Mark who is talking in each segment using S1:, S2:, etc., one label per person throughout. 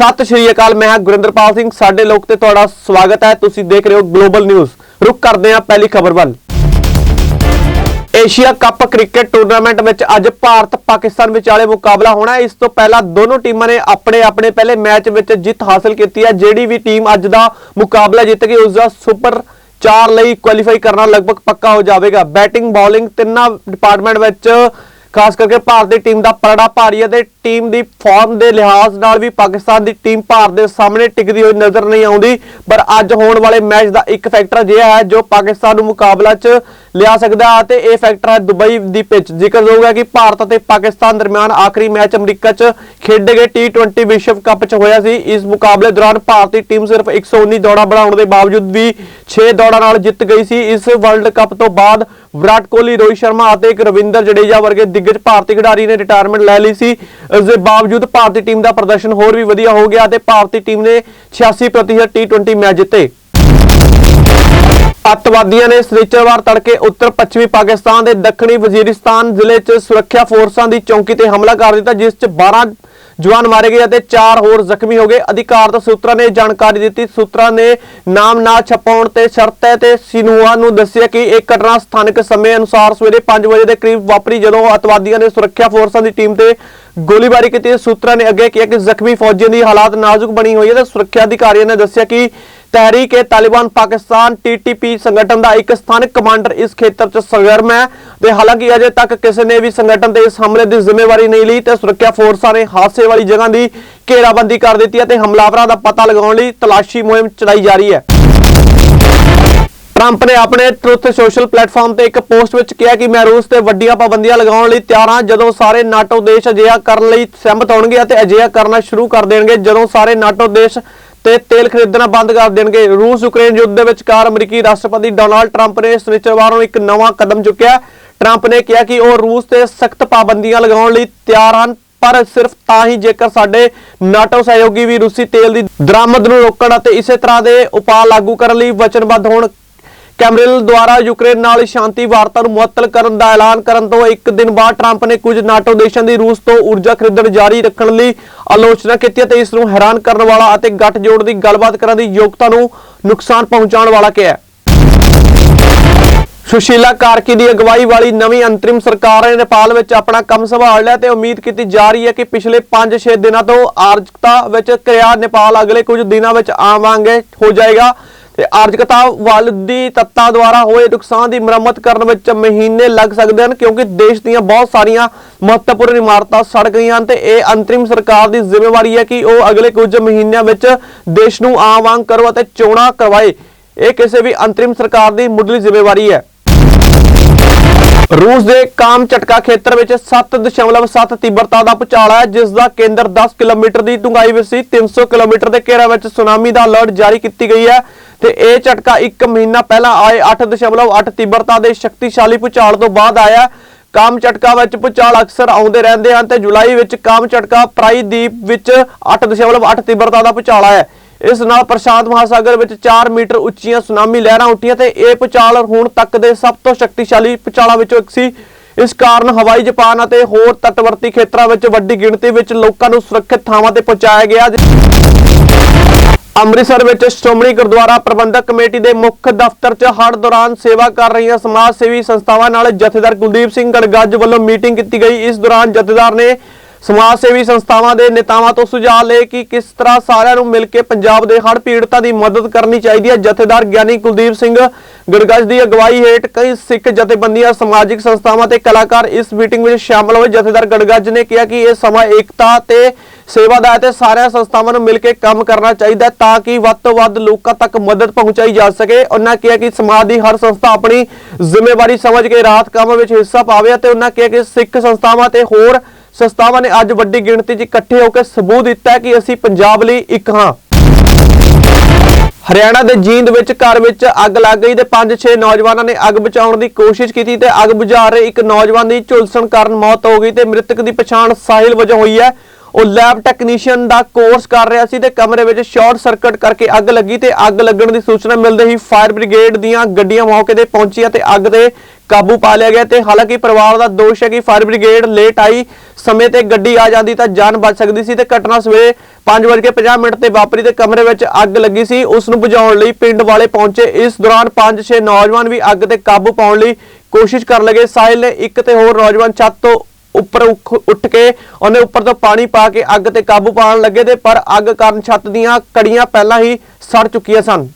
S1: ਸਤਿ ਸ਼੍ਰੀ ਅਕਾਲ, ਮੈਂ ਹਾਂ ਗੁਰਿੰਦਰਪਾਲ ਸਿੰਘ, ਸਾਡੇ ਲੋਕ ਤੇ ਤੁਹਾਡਾ ਸਵਾਗਤ ਹੈ। ਤੁਸੀਂ ਦੇਖ ਰਹੇ ਹੋ ਗਲੋਬਲ ਨਿਊਜ਼ ਰੁਕ ਕਰਦੇ ਹਾਂ ਪਹਿਲੀ ਖਬਰ ਵੱਲ। ਏਸ਼ੀਆ ਕੱਪ ਕ੍ਰਿਕਟ ਟੂਰਨਾਮੈਂਟ ਵਿੱਚ ਅੱਜ ਭਾਰਤ ਪਾਕਿਸਤਾਨ ਵਿਚਾਲੇ ਮੁਕਾਬਲਾ ਹੋਣਾ ਹੈ। ਇਸ ਤੋਂ ਪਹਿਲਾਂ ਦੋਨੋਂ ਟੀਮਾਂ ਨੇ ਆਪਣੇ ਆਪਣੇ ਪਹਿਲੇ ਮੈਚ ਵਿੱਚ ਜਿੱਤ ਹਾਸਲ ਕੀਤੀ ਹੈ। ਜਿਹੜੀ ਵੀ ਟੀਮ ਅੱਜ ਦਾ ਮੁਕਾਬਲਾ ਜਿੱਤ ਗਈ ਉਸ ਦਾ ਸੁਪਰ 4 ਲਈ ਕੁਆਲੀਫਾਈ ਕਰਨਾ ਲਗਭਗ ਪੱਕਾ ਹੋ ਜਾਵੇਗਾ। ਬੈਟਿੰਗ, ਬੋਲਿੰਗ ਤਿੰਨਾਂ ਡਿਪਾਰਟਮੈਂਟ ਵਿੱਚ ਖਾਸ ਕਰਕੇ ਭਾਰਤ ਦੀ ਟੀਮ ਦਾ ਪਰੜਾ ਭਾਰੀ ਹੈ ਤੇ ਟੀਮ ਦੀ ਫਾਰਮ ਦੇ ਲਿਹਾਜ਼ ਨਾਲ ਵੀ ਪਾਕਿਸਤਾਨ ਦੀ ਟੀਮ ਭਾਰਤ ਦੇ ਸਾਹਮਣੇ ਟਿਕਦੀ ਹੋਈ ਨਜ਼ਰ ਨਹੀਂ ਆਉਂਦੀ। ਪਰ ਅੱਜ ਹੋਣ ਵਾਲੇ ਮੈਚ ਦਾ ਇੱਕ ਫੈਕਟਰ ਅਜਿਹਾ ਹੈ ਜੋ ਪਾਕਿਸਤਾਨ ਨੂੰ ਮੁਕਾਬਲਾ 'ਚ ਲਿਆ ਸਕਦਾ ਹੈ ਤੇ ਇਹ ਫੈਕਟਰ ਹੈ ਦੁਬਈ ਦੀ ਪਿੱਚ। ਜ਼ਿਕਰ ਹੋਊਗਾ ਕਿ ਭਾਰਤ ਅਤੇ ਪਾਕਿਸਤਾਨ ਦਰਮਿਆਨ ਆਖਰੀ ਮੈਚ ਅਮਰੀਕਾ 'ਚ ਖੇਡੇ ਗਏ T20 ਵਿਸ਼ਵ ਕੱਪ 'ਚ ਹੋਇਆ ਸੀ। ਇਸ ਮੁਕਾਬਲੇ ਦੌਰਾਨ ਭਾਰਤੀ ਟੀਮ ਸਿਰਫ 119 ਦੌੜਾਂ ਬਣਾਉਣ ਦੇ ਬਾਵਜੂਦ ਵੀ 6 ਦੌੜਾਂ ਨਾਲ ਜਿੱਤ ਗਈ ਸੀ। ਇਸ ਵਰਲਡ ਕੱਪ ਤੋਂ ਬਾਅਦ ਵਿਰਾਟ ਕੋਹਲੀ, ਰੋਹਿਤ ਸ਼ਰਮਾ ਅਤੇ ਇੱਕ ਰਵਿੰਦਰ ਜਡੇਜਾ ਵਰਗੇ ਦਿੱਗਜ ਭਾਰਤੀ ਖਿਡਾਰੀ ਨੇ ਰਿਟਾਇਰਮੈਂਟ ਲੈ ਲਈ ਸੀ। ਇਸ ਦੇ ਬਾਵਜੂਦ ਭਾਰਤੀ ਟੀਮ ਦਾ ਪ੍ਰਦਰਸ਼ਨ ਹੋਰ ਵੀ ਵਧੀਆ ਹੋ ਗਿਆ ਤੇ ਭਾਰਤੀ ਟੀਮ ਨੇ 86% T20 ਮੈਚ ਜਿੱਤੇ। ਅੱਤਵਾਦੀਆਂ ਨੇ ਸ੍ਰੀਚਰਵਾਰ ਤੜਕੇ ਉੱਤਰ ਪੱਛਮੀ ਪਾਕਿਸਤਾਨ ਦੇ ਦੱਖਣੀ ਵਜ਼ੀਰਿਸਤਾਨ ਜ਼ਿਲ੍ਹੇ 'ਚ ਸੁਰੱਖਿਆ ਫੋਰਸਾਂ ਦੀ ਚੌਕੀ ਤੇ ਹਮਲਾ ਕਰ ਦਿੱਤਾ, ਜਿਸ 'ਚ 12 ਜਵਾਨ ਮਾਰੇ ਗਏ ਅਤੇ 4 ਹੋਰ ਜ਼ਖਮੀ ਹੋ ਗਏ। ਅਧਿਕਾਰਤ ਸੂਤਰਾਂ ਨੇ ਜਾਣਕਾਰੀ ਦਿੱਤੀ। ਸੂਤਰਾਂ ਨੇ ਨਾਮ ਨਾ ਛਪਾਉਣ ਤੇ ਸ਼ਰਤ ਹੈ ਤੇ ਸਿਨੂਆ ਨੂੰ ਦੱਸਿਆ ਕਿ ਇਹ ਘਟਨਾ ਸਥਾਨਕ ਸਮੇਂ ਅਨੁਸਾਰ ਸਵੇਰੇ 5 ਵਜੇ ਦੇ ਕਰੀਬ ਵਾਪਰੀ, ਜਦੋਂ ਅੱਤਵਾਦੀਆਂ ਨੇ ਸੁਰੱਖਿਆ ਫੋਰਸਾਂ ਦੀ ਟੀਮ ਤੇ ਗੋਲੀਬਾਰੀ ਕੀਤੀ। ਸੂਤਰਾਂ ਨੇ ਅੱਗੇ ਕਿਹਾ ਕਿ ਜ਼ਖਮੀ ਫੌਜੀਆਂ ਦੀ ਹਾਲਾਤ ਨਾਜ਼ੁਕ ਬਣੀ ਹੋਈ ਹੈ ਤੇ ਸੁਰੱਖਿਆ ਅਧਿਕਾਰੀਆਂ ਨੇ ਦੱਸਿਆ ਕਿ ਤਹਿਰੀਕ ਏ ਤਾਲਿਬਾਨ ਪਾਕਿਸਤਾਨ ਟੀਟੀਪੀ ਸੰਗਠਨ ਦਾ ਇੱਕ ਸਥਾਨਕ ਕਮਾਂਡਰ ਇਸ ਖੇਤਰ 'ਚ ਸਰਗਰਮ ਹੈ ਤੇ ਹਾਲਾਂਕਿ ਅਜੇ ਤੱਕ ਕਿਸੇ ਨੇ ਵੀ ਸੰਗਠਨ ਤੇ ਇਸ ਹਮਲੇ ਦੀ ਜ਼ਿੰਮੇਵਾਰੀ ਨਹੀਂ ਲਈ ਤੇ ਸੁਰੱਖਿਆ ਫੋਰਸਾਂ ਨੇ ਹਾਦਸੇ ਵਾਲੀ ਜਗ੍ਹਾ ਦੀ ਘੇਰਾਬੰਦੀ ਕਰ ਦਿੱਤੀ ਹੈ ਤੇ ਹਮਲਾਵਰਾਂ ਦਾ ਪਤਾ ਲਗਾਉਣ ਲਈ ਤਲਾਸ਼ੀ ਮੁਹਿੰਮ ਚਲਾਈ ਜਾ ਰਹੀ ਹੈ। ਟਰੰਪ ਨੇ ਆਪਣੇ ਟਰੁੱਥ ਸੋਸ਼ਲ ਪਲੇਟਫਾਰਮ ਤੇ ਇੱਕ ਪੋਸਟ ਵਿੱਚ ਕਿਹਾ ਕਿ ਮੈਂ ਰੂਸ ਤੇ ਵੱਡੀਆਂ ਪਾਬੰਦੀਆਂ ਲਗਾਉਣ ਲਈ ਤਿਆਰ ਹਾਂ, ਜਦੋਂ ਸਾਰੇ ਨਾਟੋ ਦੇਸ਼ ਅਜਿਹਾ ਕਰਨ ਲਈ ਸਹਿਮਤ ਹੋਣਗੇ ਅਤੇ ਅਜਿਹਾ ਕਰਨਾ ਸ਼ੁਰੂ ਕਰ ਦੇਣਗੇ, ਜਦੋਂ ਸਾਰੇ ਨਾਟੋ ਦੇਸ਼ ਤੇ ਤੇਲ ਖਰੀਦਣਾ ਬੰਦ ਕਰ ਦੇਣਗੇ। ਰੂਸ ਯੂਕਰੇਨ ਯੁੱਧ ਦੇ ਵਿਚਕਾਰ ਅਮਰੀਕੀ ਰਾਸ਼ਟਰਪਤੀ ਡੋਨਾਲਡ ਟਰੰਪ ਨੇ ਸ਼ਨੀਚਰਵਾਰ ਨੂੰ ਇੱਕ ਨਵਾਂ ਕਦਮ ਚੁੱਕਿਆ। ਟਰੰਪ ਨੇ ਕਿਹਾ ਕਿ ਉਹ ਰੂਸ ਤੇ ਸਖਤ ਪਾਬੰਦੀਆਂ ਲਗਾਉਣ ਲਈ ਤਿਆਰ ਹਨ, ਪਰ ਸਿਰਫ ਤਾਂ ਹੀ ਜੇਕਰ ਸਾਡੇ ਨਾਟੋ ਸਹਿਯੋਗੀ ਵੀ ਰੂਸੀ ਤੇਲ ਦੀ ਦਰਾਮਦ ਨੂੰ ਰੋਕਣ ਅਤੇ ਇਸੇ ਤਰ੍ਹਾਂ ਦੇ ਉਪਾਅ ਲਾਗੂ ਕਰਨ ਲਈ ਵਚਨਬੱਧ ਹੋਣ ਕੈਮਰਿਲ ਦੁਆਰਾ ਯੂਕਰੇਨ ਨਾਲ ਸ਼ਾਂਤੀ ਵਾਰਤਾ ਨੂੰ ਮੁਅੱਤਲ ਕਰਨ ਦਾ ਐਲਾਨ ਕਰਨ ਤੋਂ ਇੱਕ ਦਿਨ ਬਾਅਦ ਟਰੰਪ ਨੇ ਕੁਝ ਨਾਟੋ ਦੇਸ਼ਾਂ ਦੀ ਰੂਸ ਤੋਂ ਊਰਜਾ ਖਰੀਦਣ ਜਾਰੀ ਰੱਖਣ ਲਈ ਆਲੋਚਨਾ ਕੀਤੀ ਅਤੇ ਇਸ ਨੂੰ ਹੈਰਾਨ ਕਰਨ ਵਾਲਾ ਅਤੇ ਗੱਠਜੋੜ ਦੀ ਗੱਲਬਾਤ ਕਰਨ ਦੀ ਯੋਗਤਾ ਨੂੰ ਨੁਕਸਾਨ ਪਹੁੰਚਾਉਣ ਵਾਲਾ ਕਿਹਾ। ਸੁਸ਼ੀਲਾ ਕਾਰਕੀ ਦੀ ਅਗਵਾਈ ਵਾਲੀ ਨਵੀਂ ਅੰਤਰਿਮ ਸਰਕਾਰ ਨੇ ਨੇਪਾਲ ਵਿੱਚ ਆਪਣਾ ਕੰਮ ਸੰਭਾਲ ਲਿਆ ਤੇ ਉਮੀਦ ਕੀਤੀ ਜਾ ਰਹੀ ਹੈ ਕਿ ਪਿਛਲੇ 5-6 ਦਿਨਾਂ ਤੋਂ ਆਰਜਕਤਾ ਵਿੱਚ ਕਿਰਿਆ ਨੇਪਾਲ ਅਗਲੇ ਕੁਝ ਦਿਨਾਂ ਵਿੱਚ ਆਮ ਵਾਂਗੇ ਹੋ ਜਾਏਗਾ। ਤੇ ਆਰਜਕਤਾ ਵੱਲ ਦੀ ਤੱਤਾਂ ਦੁਆਰਾ ਹੋਏ ਨੁਕਸਾਨ ਦੀ ਮੁਰੰਮਤ ਕਰਨ ਵਿੱਚ ਮਹੀਨੇ ਲੱਗ ਸਕਦੇ ਹਨ, ਕਿਉਂਕਿ ਦੇਸ਼ ਦੀਆਂ ਬਹੁਤ ਸਾਰੀਆਂ ਮਹੱਤਵਪੂਰਨ ਇਮਾਰਤਾਂ ਸੜ ਗਈਆਂ ਹਨ ਤੇ ਇਹ ਅੰਤਰਿਮ ਸਰਕਾਰ ਦੀ ਜ਼ਿੰਮੇਵਾਰੀ ਹੈ ਕਿ ਉਹ ਅਗਲੇ ਕੁਝ ਮਹੀਨਿਆਂ ਵਿੱਚ ਦੇਸ਼ ਨੂੰ ਆਮ ਵਾਂਗ ਕਰੋ ਅਤੇ ਚੋਣਾਂ ਕਰਵਾਏ। ਇਹ ਕਿਸੇ ਵੀ ਅੰਤਰਿਮ ਸਰਕਾਰ ਦੀ ਮੁੱਢਲੀ ਜ਼ਿੰਮੇਵਾਰੀ ਹੈ। ਰੂਸ ਦੇ ਕਾਮ ਝਟਕਾ ਖੇਤਰ ਵਿੱਚ 7.7 ਤੀਬਰਤਾ ਦਾ ਭੂਚਾਲ ਹੈ, ਜਿਸ ਦਾ ਕੇਂਦਰ 10 ਕਿਲੋਮੀਟਰ ਦੀ ਡੂੰਘਾਈ ਵਿੱਚ ਸੀ। 300 ਕਿਲੋਮੀਟਰ ਦੇ ਘੇਰਾ ਵਿੱਚ ਸੁਨਾਮੀ ਦਾ ਅਲਰਟ ਜਾਰੀ ਕੀਤੀ ਗਈ ਹੈ ਤੇ ਇਹ ਝਟਕਾ 1 ਮਹੀਨਾ ਪਹਿਲਾਂ ਆਏ 8.8 ਤੀਬਰਤਾ ਦੇ ਸ਼ਕਤੀਸ਼ਾਲੀ ਭੂਚਾਲ ਤੋਂ ਬਾਅਦ ਆਇਆ। ਕਾਮ ਝਟਕਾ ਵਿੱਚ ਭੂਚਾਲ ਅਕਸਰ ਆਉਂਦੇ ਰਹਿੰਦੇ ਹਨ ਤੇ ਜੁਲਾਈ ਵਿੱਚ ਕਾਮ ਝਟਕਾ ਪ੍ਰਾਇਦੀਪ ਵਿੱਚ 8.8 ਤੀਬਰਤਾ ਦਾ ਭੂਚਾਲ ਆਇਆ। ਇਸ ਨਾਲ ਪ੍ਰਸ਼ਾਂਤ ਮਹਾਸਾਗਰ ਵਿੱਚ 4 ਮੀਟਰ ਉੱਚੀਆਂ ਸੁਨਾਮੀ ਲਹਿਰਾਂ ਉੱਠੀਆਂ ਤੇ ਇਹ ਭੂਚਾਲ ਹੁਣ ਤੱਕ ਦੇ ਸਭ ਤੋਂ ਸ਼ਕਤੀਸ਼ਾਲੀ ਭੂਚਾਲਾਂ ਵਿੱਚੋਂ ਇੱਕ ਸੀ। ਇਸ ਕਾਰਨ ਹਵਾਈ ਜਾਪਾਨ ਅਤੇ ਹੋਰ ਤੱਟਵਰਤੀ ਖੇਤਰਾਂ ਵਿੱਚ ਵੱਡੀ ਗਿਣਤੀ ਵਿੱਚ ਲੋਕਾਂ ਨੂੰ ਸੁਰੱਖਿਅਤ ਥਾਵਾਂ ਤੇ ਪਹੁੰਚਾਇਆ ਗਿਆ। ਅੰਮ੍ਰਿਤਸਰ ਵਿੱਚ ਸ਼੍ਰੋਮਣੀ ਗੁਰਦੁਆਰਾ ਪ੍ਰਬੰਧਕ ਕਮੇਟੀ ਦੇ ਮੁੱਖ ਦਫ਼ਤਰ 'ਚ ਹੜ ਦੌਰਾਨ ਸੇਵਾ ਕਰ ਰਹੀਆਂ ਸਮਾਜ ਸੇਵੀ ਸੰਸਥਾਵਾਂ ਨਾਲ ਜਥੇਦਾਰ ਕੁਲਦੀਪ ਸਿੰਘ ਗੜਗੱਜ ਵੱਲੋਂ ਮੀਟਿੰਗ ਕੀਤੀ ਗਈ। ਇਸ ਦੌਰਾਨ ਜਥੇਦਾਰ ਨੇ ਸਮਾਜ ਸੇਵੀ ਸੰਸਥਾਵਾਂ ਦੇ ਨੇਤਾਵਾਂ ਤੋਂ ਸੁਝਾਅ ਲਏ ਕਿ ਕਿਸ ਤਰ੍ਹਾਂ ਸਾਰਿਆਂ ਨੂੰ ਮਿਲ ਕੇ ਪੰਜਾਬ ਦੇ ਹੜ੍ਹ ਪੀੜਤਾਂ ਦੀ ਮਦਦ ਕਰਨੀ ਚਾਹੀਦੀ ਹੈ। ਜਥੇਦਾਰ ਗਿਆਨੀ ਕੁਲਦੀਪ ਸਿੰਘ ਗੜਗੱਜ ਦੀ ਅਗਵਾਈ ਹੇਠ ਕਈ ਸਿੱਖ ਜਥੇਬੰਦੀਆਂ, ਸਮਾਜਿਕ ਸੰਸਥਾਵਾਂ ਤੇ ਕਲਾਕਾਰ ਇਸ ਮੀਟਿੰਗ ਵਿੱਚ ਸ਼ਾਮਲ ਹੋਏ। ਜਥੇਦਾਰ ਗੜਗੱਜ ਨੇ ਕਿਹਾ ਕਿ ਇਹ ਸਮਾਂ ਏਕਤਾ ਤੇ ਸੇਵਾ ਦਾ ਹੈ ਤੇ ਸਾਰੀਆਂ ਸੰਸਥਾਵਾਂ ਨੂੰ ਮਿਲ ਕੇ ਕੰਮ ਕਰਨਾ ਚਾਹੀਦਾ ਹੈ ਤਾਂ ਕਿ ਵੱਧ ਤੋਂ ਵੱਧ ਲੋਕਾਂ ਤੱਕ ਮਦਦ ਪਹੁੰਚਾਈ ਜਾ ਸਕੇ। ਉਹਨਾਂ ਕਿਹਾ ਕਿ ਸਮਾਜ ਦੀ ਹਰ ਸੰਸਥਾ ਆਪਣੀ ਜ਼ਿੰਮੇਵਾਰੀ ਸਮਝ ਕੇ ਰਾਹਤ ਕੰਮ ਵਿੱਚ ਹਿੱਸਾ ਪਾਵੇ ਅਤੇ ਉਹਨਾਂ ਕਿਹਾ ਕਿ ਸਿੱਖ ਸੰਸਥਾਵਾਂ ਤੇ ਹੋਰ ਸੰਸਥਾਵਾਂ ਨੇ ਅੱਜ ਵੱਡੀ ਗਿਣਤੀ 'ਚ ਇਕੱਠੇ ਹੋ ਕੇ ਸਬੂਤ ਦਿੱਤਾ ਕਿ ਅਸੀਂ ਪੰਜਾਬ ਲਈ ਇੱਕ ਹਾਂ। ਹਰਿਆਣਾ ਦੇ ਜੀਂਦ ਵਿੱਚ ਘਰ ਵਿੱਚ ਅੱਗ ਲੱਗ ਗਈ ਤੇ 5-6 ਨੌਜਵਾਨਾਂ ਨੇ ਅੱਗ ਬੁਝਾਉਣ ਦੀ ਕੋਸ਼ਿਸ਼ ਕੀਤੀ ਤੇ ਅੱਗ ਬੁਝਾ ਰਹੇ ਇੱਕ ਨੌਜਵਾਨ ਦੀ ਝੁਲਸਣ ਕਾਰਨ ਮੌਤ ਹੋ ਗਈ ਤੇ ਮ੍ਰਿਤਕ ਦੀ ਪਛਾਣ ਸਾਹਿਲ ਵਜੋਂ ਹੋਈ ਹੈ। ਉਹ ਲੈਬ ਟੈਕਨੀਸ਼ੀਅਨ ਦਾ ਕੋਰਸ ਕਰ ਰਿਹਾ ਸੀ ਤੇ ਕਮਰੇ ਵਿੱਚ ਸ਼ਾਰਟ ਸਰਕਟ ਕਰਕੇ ਅੱਗ ਲੱਗੀ ਤੇ ਅੱਗ ਲੱਗਣ ਦੀ ਸੂਚਨਾ ਮਿਲਦੇ ਹੀ ਫਾਇਰ ਬ੍ਰਿਗੇਡ ਦੀਆਂ ਗੱਡੀਆਂ ਮੌਕੇ ਤੇ ਪਹੁੰਚੀਆਂ ਤੇ ਅੱਗ ਦੇ ਕਾਬੂ ਪਾ ਲਿਆ ਗਿਆ ਤੇ ਹਾਲਾਂਕਿ ਪਰਿਵਾਰ ਦਾ ਦੋਸ਼ ਹੈ ਕਿ ਫਾਇਰ ਬ੍ਰਿਗੇਡ ਲੇਟ ਆਈ, ਸਮੇਂ ਤੇ ਗੱਡੀ ਆ ਜਾਂਦੀ ਤਾਂ ਜਾਨ ਬਚ ਸਕਦੀ ਸੀ ਤੇ ਘਟਨਾ ਸਵੇਰੇ 5:50 ਮਿੰਟ ਤੇ ਵਾਪਰੀ ਤੇ ਕਮਰੇ ਵਿੱਚ ਅੱਗ ਲੱਗੀ ਸੀ। ਉਸ ਨੂੰ ਬੁਝਾਉਣ ਲਈ ਪਿੰਡ ਵਾਲੇ ਪਹੁੰਚੇ। ਇਸ ਦੌਰਾਨ 5-6 ਨੌਜਵਾਨ ਵੀ ਅੱਗ ਤੇ ਕਾਬੂ ਪਾਉਣ ਲਈ ਕੋਸ਼ਿਸ਼ ਕਰਨ ਲੱਗੇ। ਸਾਹਿਲ ਨੇ ਇੱਕ ਤੇ ਹੋਰ ਨੌਜਵਾਨ ਛੱਤ ਤੋਂ ਉੱਪਰ ਉੱਖ- ਉੱਠ ਕੇ ਉਹਨੇ ਉੱਪਰ ਤੋਂ ਪਾਣੀ ਪਾ ਕੇ ਅੱਗ ਤੇ ਕਾਬੂ ਪਾਉਣ ਲੱਗੇ ਤੇ ਪਰ ਅੱਗ ਕਾਰਨ ਛੱਤ ਦੀਆਂ ਕੜੀਆਂ ਪਹਿਲਾਂ ਹੀ ਸੜ ਚੁੱਕੀਆਂ ਸਨ।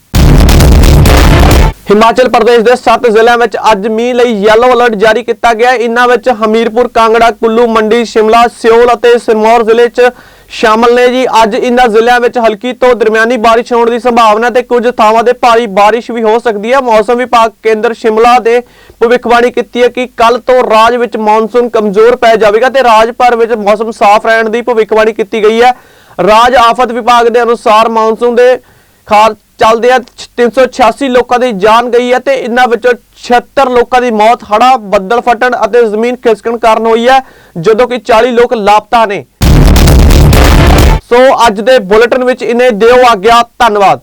S1: ਹਿਮਾਚਲ ਪ੍ਰਦੇਸ਼ ਦੇ 7 ਜ਼ਿਲ੍ਹਿਆਂ ਵਿੱਚ ਅੱਜ ਮੀਂਹ ਲਈ ਯੈਲੋ ਅਲਰਟ ਜਾਰੀ ਕੀਤਾ ਗਿਆ ਹੈ। ਇਨ੍ਹਾਂ ਵਿੱਚ ਹਮੀਰਪੁਰ, ਕਾਂਗੜਾ, ਕੁੱਲੂ, ਮੰਡੀ, ਸ਼ਿਮਲਾ, ਸਿਓਲ ਅਤੇ ਸਿਰਮੌਰ ਜ਼ਿਲ੍ਹੇ 'ਚ ਸ਼ਾਮਲ ਨੇ ਜੀ। ਅੱਜ ਇਨ੍ਹਾਂ ਜ਼ਿਲ੍ਹਿਆਂ ਵਿੱਚ ਹਲਕੀ ਤੋਂ ਦਰਮਿਆਨੀ ਬਾਰਿਸ਼ ਹੋਣ ਦੀ ਸੰਭਾਵਨਾ ਤੇ ਕੁਝ ਥਾਵਾਂ ਤੇ ਭਾਰੀ ਬਾਰਿਸ਼ ਵੀ ਹੋ ਸਕਦੀ ਹੈ। ਮੌਸਮ ਵਿਭਾਗ ਕੇਂਦਰ ਸ਼ਿਮਲਾ ਦੇ ਭਵਿੱਖਬਾਣੀ ਕੀਤੀ ਹੈ ਕਿ ਕੱਲ ਤੋਂ ਰਾਜ ਵਿੱਚ ਮੌਨਸੂਨ ਕਮਜ਼ੋਰ ਪੈ ਜਾਵੇਗਾ ਤੇ ਰਾਜ ਭਰ ਵਿੱਚ ਮੌਸਮ ਸਾਫ਼ ਰਹਿਣ ਦੀ ਭਵਿੱਖਬਾਣੀ ਕੀਤੀ ਗਈ ਹੈ। ਰਾਜ ਆਫਤ ਵਿਭਾਗ ਦੇ ਅਨੁਸਾਰ ਮੌਨਸੂਨ ਦੇ ਖਾਰ ਚੱਲਦੇ ਆ 386 ਲੋਕਾਂ ਦੀ ਜਾਨ ਗਈ ਹੈ ਤੇ ਇਹਨਾਂ ਵਿੱਚੋਂ 76 ਲੋਕਾਂ ਦੀ ਮੌਤ ਹੜਾ ਬੱਦਲ ਫਟਣ ਅਤੇ ਜ਼ਮੀਨ ਖਿਸਕਣ ਕਾਰਨ ਹੋਈ ਹੈ, ਜਦੋਂ ਕਿ 40 ਲੋਕ ਲਾਪਤਾ ਨੇ। ਸੋ ਅੱਜ ਦੇ ਬੁਲੇਟਿਨ ਵਿੱਚ ਇਨੇ ਦਿਓ ਆ ਗਿਆ, ਧੰਨਵਾਦ।